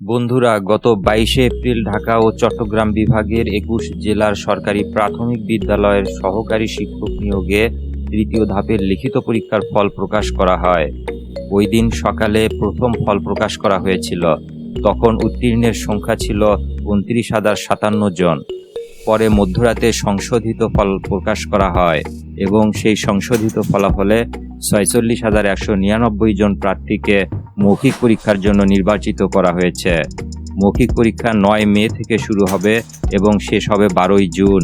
বন্ধুরা, গত বাইশে এপ্রিল ঢাকা ও চট্টগ্রাম বিভাগের একুশ জেলার সরকারি প্রাথমিক বিদ্যালয়ের সহকারী শিক্ষক নিয়োগে তৃতীয় ধাপের লিখিত পরীক্ষার ফল প্রকাশ করা হয়। ওই দিন সকালে প্রথম ফল প্রকাশ করা হয়েছিল। তখন উত্তীর্ণের সংখ্যা ছিল উনত্রিশ হাজার সাতান্ন জন। পরে মধ্যরাতে সংশোধিত ফল প্রকাশ করা হয় এবং সেই সংশোধিত ফলাফলে ছয়চল্লিশ হাজার একশো নিরানব্বই জন প্রার্থীকে মৌখিক পরীক্ষার জন্য নির্বাচিত করা হয়েছে। মৌখিক পরীক্ষা নয় মে থেকে শুরু হবে এবং শেষ হবে বারোই জুন।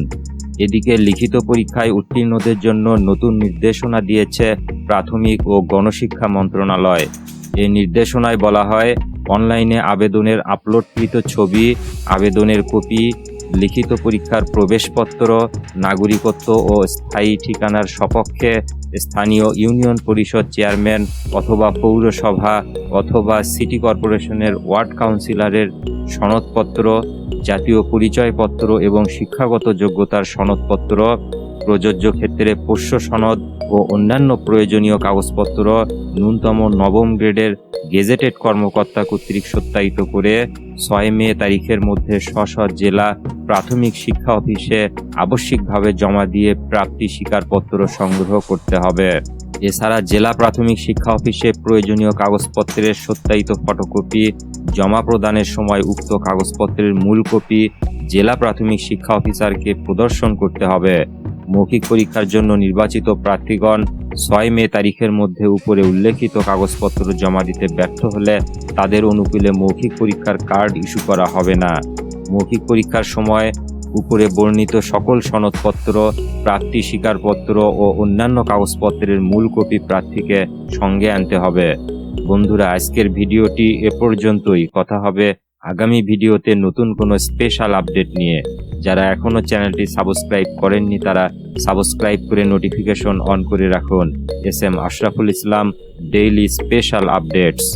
এদিকে লিখিত পরীক্ষায় উত্তীর্ণদের জন্য নতুন নির্দেশনা দিয়েছে প্রাথমিক ও গণশিক্ষা মন্ত্রণালয়। এই নির্দেশনায় বলা হয়, অনলাইনে আবেদনের আপলোডকৃত ছবি, আবেদনের কপি লিখিত পরীক্ষার প্রবেশপত্র, নাগরিকত্ব ও স্থায়ী ঠিকানার সপক্ষে স্থানীয় ইউনিয়ন পরিষদ চেয়ারম্যান অথবা পৌরসভা অথবা সিটি কর্পোরেশনের ওয়ার্ড কাউন্সিলরের সনদপত্র, জাতীয় পরিচয়পত্র এবং শিক্ষাগত যোগ্যতার সনদপত্র, প্রযোজ্য ক্ষেত্রে পোষ্য সনদ ও অন্যান্য প্রয়োজনীয় কাগজপত্র ন্যূনতম নবম গ্রেডের গেজেটেড কর্মকর্তা কর্তৃক সত্যায়িত করে ছয় মে তারিখের মধ্যে স্ব জেলা প্রাথমিক শিক্ষা অফিসে আবশ্যিকভাবে জমা দিয়ে প্রাপ্তি স্বীকারপত্র সংগ্রহ করতে হবে। এছাড়া জেলা প্রাথমিক শিক্ষা অফিসে প্রয়োজনীয় কাগজপত্রের সত্যায়িত ফটোকপি, জমা প্রদানের সময় উক্ত কাগজপত্রের মূল কপি জেলা প্রাথমিক শিক্ষা অফিসারকে প্রদর্শন করতে হবে। মৌখিক পরীক্ষার জন্য নির্বাচিত প্রার্থীগণ ছয় মে তারিখের মধ্যে উপরে উল্লেখিত কাগজপত্র জমা দিতে ব্যর্থ হলে তাদের অনুকূলে মৌখিক পরীক্ষার কার্ড ইস্যু করা হবে না। মৌখিক পরীক্ষার সময় উপরে বর্ণিত সকল সনদপত্র, প্রাপ্তি স্বীকারপত্র ও অন্যান্য কাগজপত্রের মূল কপি প্রার্থীকে সঙ্গে আনতে হবে। বন্ধুরা, আজকের ভিডিওটি এ পর্যন্তই। কথা হবে আগামী ভিডিওতে নতুন কোনো স্পেশাল আপডেট নিয়ে। যারা এখনও চ্যানেলটি সাবস্ক্রাইব করেননি, তারা সাবস্ক্রাইব করে নোটিফিকেশন অন করে রাখুন। S M Ashraful Islam daily special updates